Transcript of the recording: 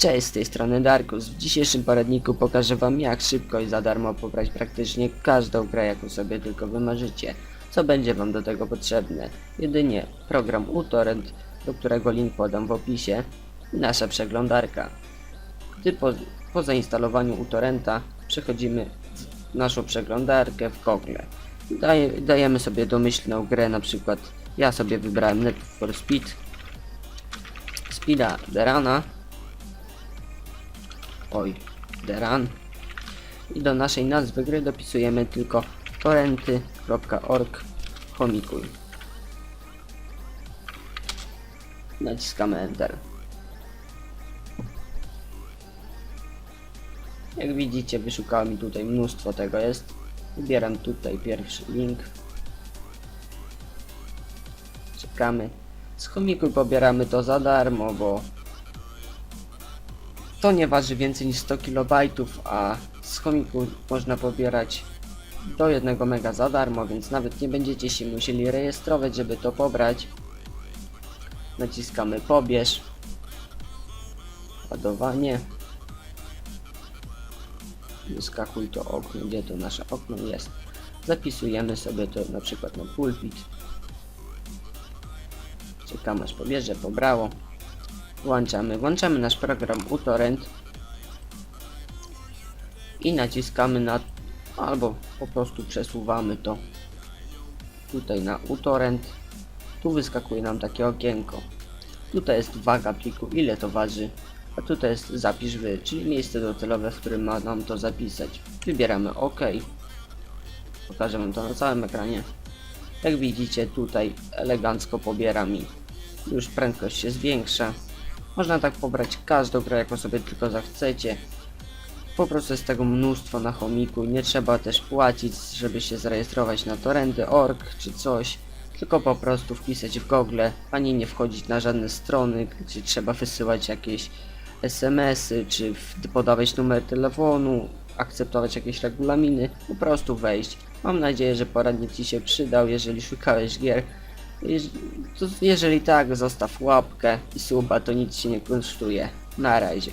Cześć, z tej strony Darkus. W dzisiejszym poradniku pokażę wam jak szybko i za darmo pobrać praktycznie każdą grę jaką sobie tylko wymarzycie. Co będzie wam do tego potrzebne? Jedynie program uTorrent, do którego link podam w opisie i nasza przeglądarka. Gdy po, po zainstalowaniu uTorrenta przechodzimy naszą przeglądarkę w Google. Daje, dajemy sobie domyślną grę, na przykład ja sobie wybrałem Need for Speed, Speeda Derana, oj, Deran i do naszej nazwy gry dopisujemy tylko torrenty.org chomikuj. Naciskamy Enter. Jak widzicie, wyszukało mi tutaj mnóstwo tego jest. Wybieram tutaj pierwszy link. Czekamy. Z chomikuj pobieramy to za darmo, bo to nie waży więcej niż 100 KB, a z chomiku można pobierać do 1 mega za darmo, więc nawet nie będziecie się musieli rejestrować, żeby to pobrać. Naciskamy pobierz. Ładowanie. Wyskakuj to okno, gdzie to nasze okno jest. Zapisujemy sobie to na przykład na pulpit. Czekamy aż pobierze, pobrało. Włączamy, włączamy nasz program uTorrent i naciskamy na albo po prostu przesuwamy to tutaj na uTorrent. Tu wyskakuje nam takie okienko. Tutaj jest waga pliku, ile to waży. A tutaj jest zapisz wy, czyli miejsce docelowe, w którym ma nam to zapisać. Wybieramy OK. Pokażę wam to na całym ekranie. Jak widzicie tutaj elegancko pobiera mi. Już prędkość się zwiększa można tak pobrać każdą grę, jaką sobie tylko zachcecie. Po prostu jest tego mnóstwo na chomiku. Nie trzeba też płacić, żeby się zarejestrować na torrenty.org czy coś. Tylko po prostu wpisać w Google, ani nie wchodzić na żadne strony, gdzie trzeba wysyłać jakieś SMS-y, czy podawać numer telefonu, akceptować jakieś regulaminy. Po prostu wejść. Mam nadzieję, że poradnik Ci się przydał, jeżeli szukałeś gier. Jeżeli tak, zostaw łapkę i suba, to nic się nie kosztuje. Na razie.